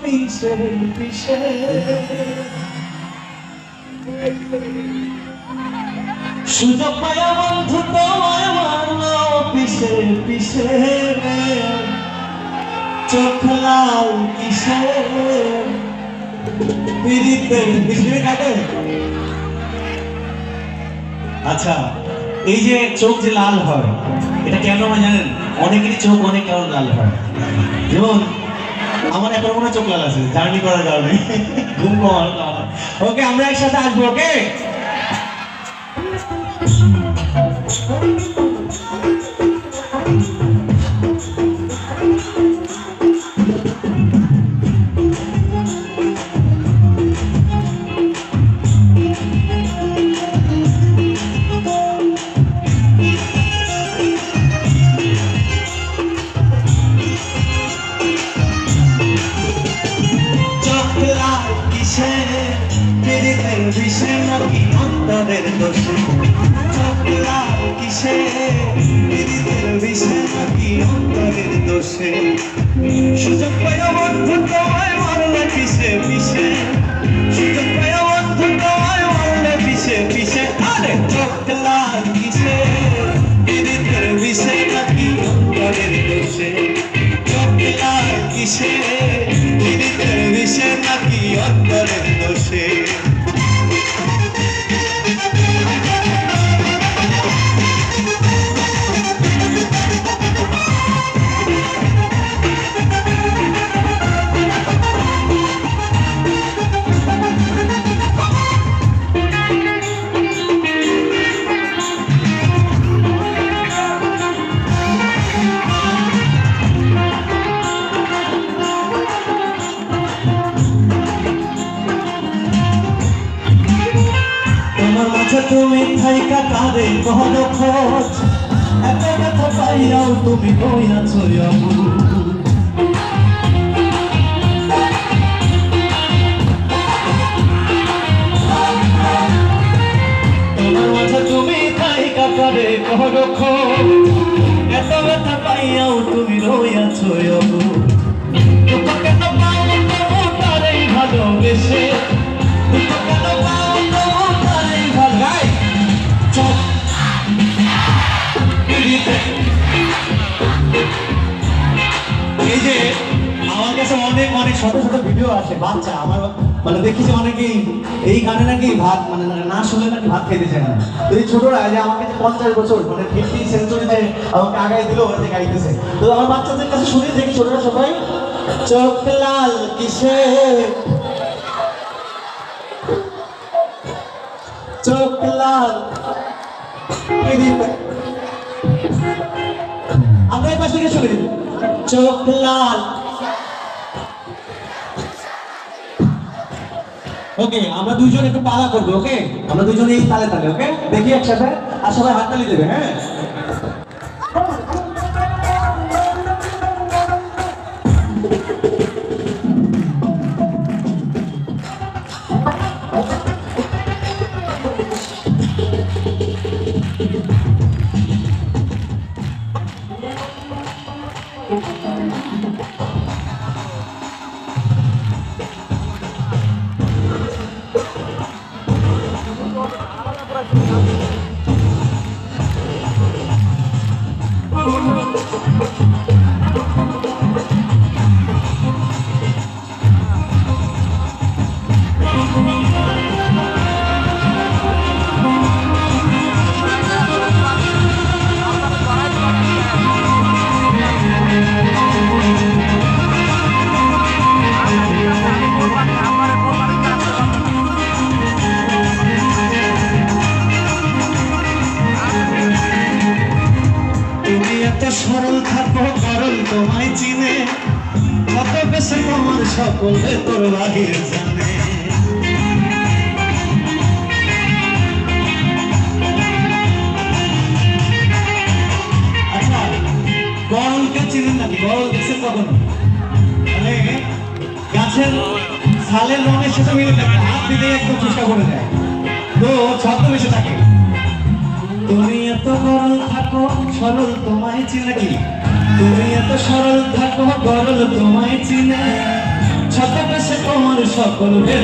পিছে পিছে। সুযোগ পায়া বন্ধু তোমায় মারলো, পিছে পিছে। চোখ লাল কিসে? পিড়িতে বিজলি কাটে? আচ্ছা এই যে চোখ যে লাল হয়, এটা কেন জানেন? অনেকেরই চোখ অনেক কারণ লাল হয়। যেমন আমার এখন মনে চোখ লাল আছে, জার্নি করার কারণে। ঘুম ওকে, আমরা একসাথে আসব, ওকে? take তুমি থাইকা কারে কহন খোঁজ। এত ব্যথা পাইয়াও তুমি কইয়াছ অমূল। তুমি থাইকা কাঁদে কহন খোঁজ। ছোট ছোট ভিডিও আছে বাচ্চা, আমার মানে দেখি যে অনেকেই, এই গানে নাকি ভাত মানে না শুনলে নাকি ভাত খেতে চায় না। তো এই ছোটরা যে আমাকে পঞ্চাশ বছর মানে ফিফটি সেঞ্চুরিতে আমাকে আগাই দিল ওরা যে গাইতেছে। তো আমার বাচ্চাদের কাছে শুনে দেখি ছোটরা সবাই, চোখ লাল কিসে? চোখ লাল আমরা এই পাশ শুনে। চোখ লাল ওকে আমরা দুইজন একটু পালা করব ওকে আমরা দুইজন এই তালে তালে ওকে দেখি একসাথে, আর সবাই হাততালি দেবে হ্যাঁ? তুমি এত সরল থাকো করল তোমায় চিনে। কত বেশি তোমার সকলে তোর বাহির জানে। আচ্ছা গরলকে চিনেন নাকি? গাছের ছালের রঙের সাথে মিলে হাত দিলে একদম চেষ্টা করে দেয়। তো ছদ্মবেশে থাকে। তুমি এত গরল থাকো, সরল তোমায় চিনাকি তুমি এত সরল থাকো গরল তোমায় চিনে। ছাতা পেশে তোমার সকল বের